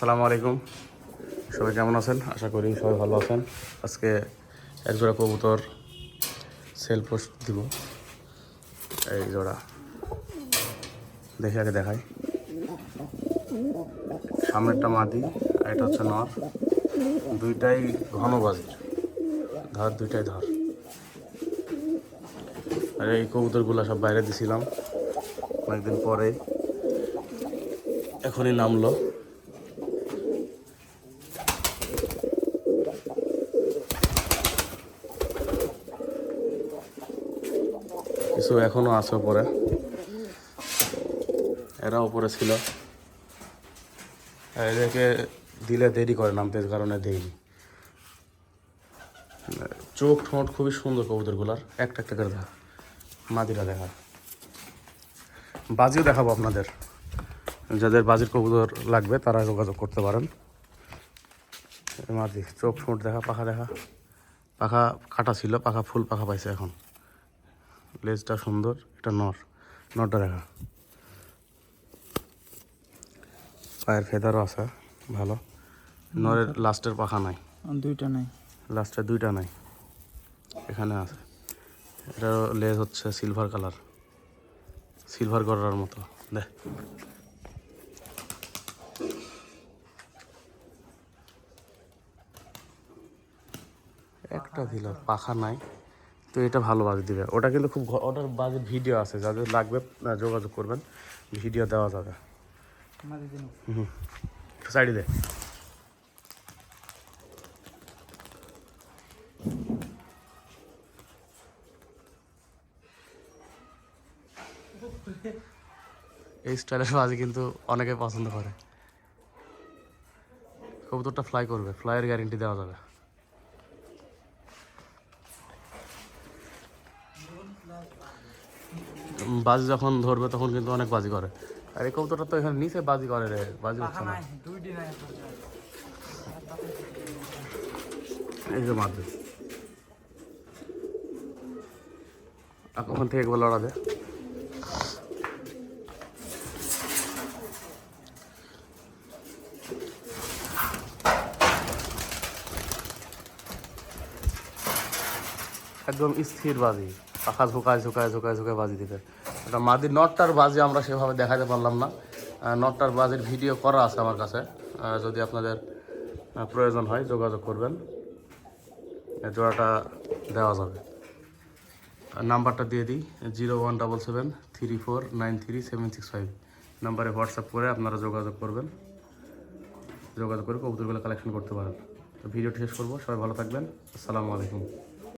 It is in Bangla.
আসসালামু আলাইকুম। সবাই কেমন আছেন? আশা করি সবাই ভালো আছেন। আজকে এক জোড়া কবুতর সেল পোস্ট দিব। এই জোড়া। দেখে আগে দেখাই। সামনেরটা মাদি, আর এটা হচ্ছে নর। দুইটাই ঘন বাজির। ধর, দুইটাই ধর। আর এই কবুতরগুলো সব বাইরে দিছিলাম। অনেকদিন পরে এখনই নামলো। কিছু এখনও আছে উপরে। এরা উপরে ছিল। এদেরকে দিলে দেরি করে নামতে কারণে দেইনি। চোখ ঠোঁট খুবই সুন্দর কবুতরগুলার। একটা একটা করে দেখা, মাদিরা দেখা। বাজিও দেখাবো আপনাদের। যাদের বাজির কবুতর লাগবে, তারা যোগাযোগ করতে পারেন। মাদি, চোখ ঠোঁট দেখা, পাখা দেখা। পাখা কাটা ছিল, পাখা ফুল পাখা পাইছে এখন। লেজটা সুন্দর এটা নর নরটা দেখা। পায়ের ফেদারও আছে ভালো। নরের লাস্টের পাখা নাই। দুইটা নাই। লাস্টে দুইটা নাই। এখানে আছে। এটার লেজ হচ্ছে সিলভার কালার। সিলভার গড়ার মতো। দেখ একটা দিল পাখা নাই। তো এটা ভালো বাজ দিবে। ওটা কিন্তু খুব ওটার বাজের ভিডিও আছে যাদের লাগবে যোগাযোগ করবেন। ভিডিও দেওয়া যাবে। হুম সাইডে দে। এই স্টাইলের বাজি কিন্তু অনেকে পছন্দ করে। কবুতরটা ফ্লাই করবে ফ্লাইয়ের গ্যারেন্টি দেওয়া যাবে। বাজি যখন ধরবে তখন কিন্তু অনেক বাজি করে। আর এই কবুতরটা তো এখানে নিচে বাজি করে রে, বাজি হচ্ছে না। এই যে আর ওখান থেকে একবার লড়া দে একদম স্থির বাজি। পাখা ঝুঁকায় ঝুঁকায় ঝুঁকায় ঝুঁকায় বাজি দিতে এটা মাদি নটটার বাজি আমরা সেভাবে দেখাতে পারলাম না। নটটার বাজির ভিডিও করা আছে আমার কাছে। যদি আপনাদের প্রয়োজন হয় যোগাযোগ করবেন। জোড়াটা দেওয়া যাবে। নাম্বারটা দিয়ে দিই, zero one double seven three four nine three seven six five. নাম্বারে হোয়াটসঅ্যাপ করে আপনারা যোগাযোগ করবেন। যোগাযোগ করে কবুতরগুলো কালেকশন করতে পারেন। তো ভিডিওটি শেষ করব। সবাই ভালো থাকবেন। আসসালামু আলাইকুম।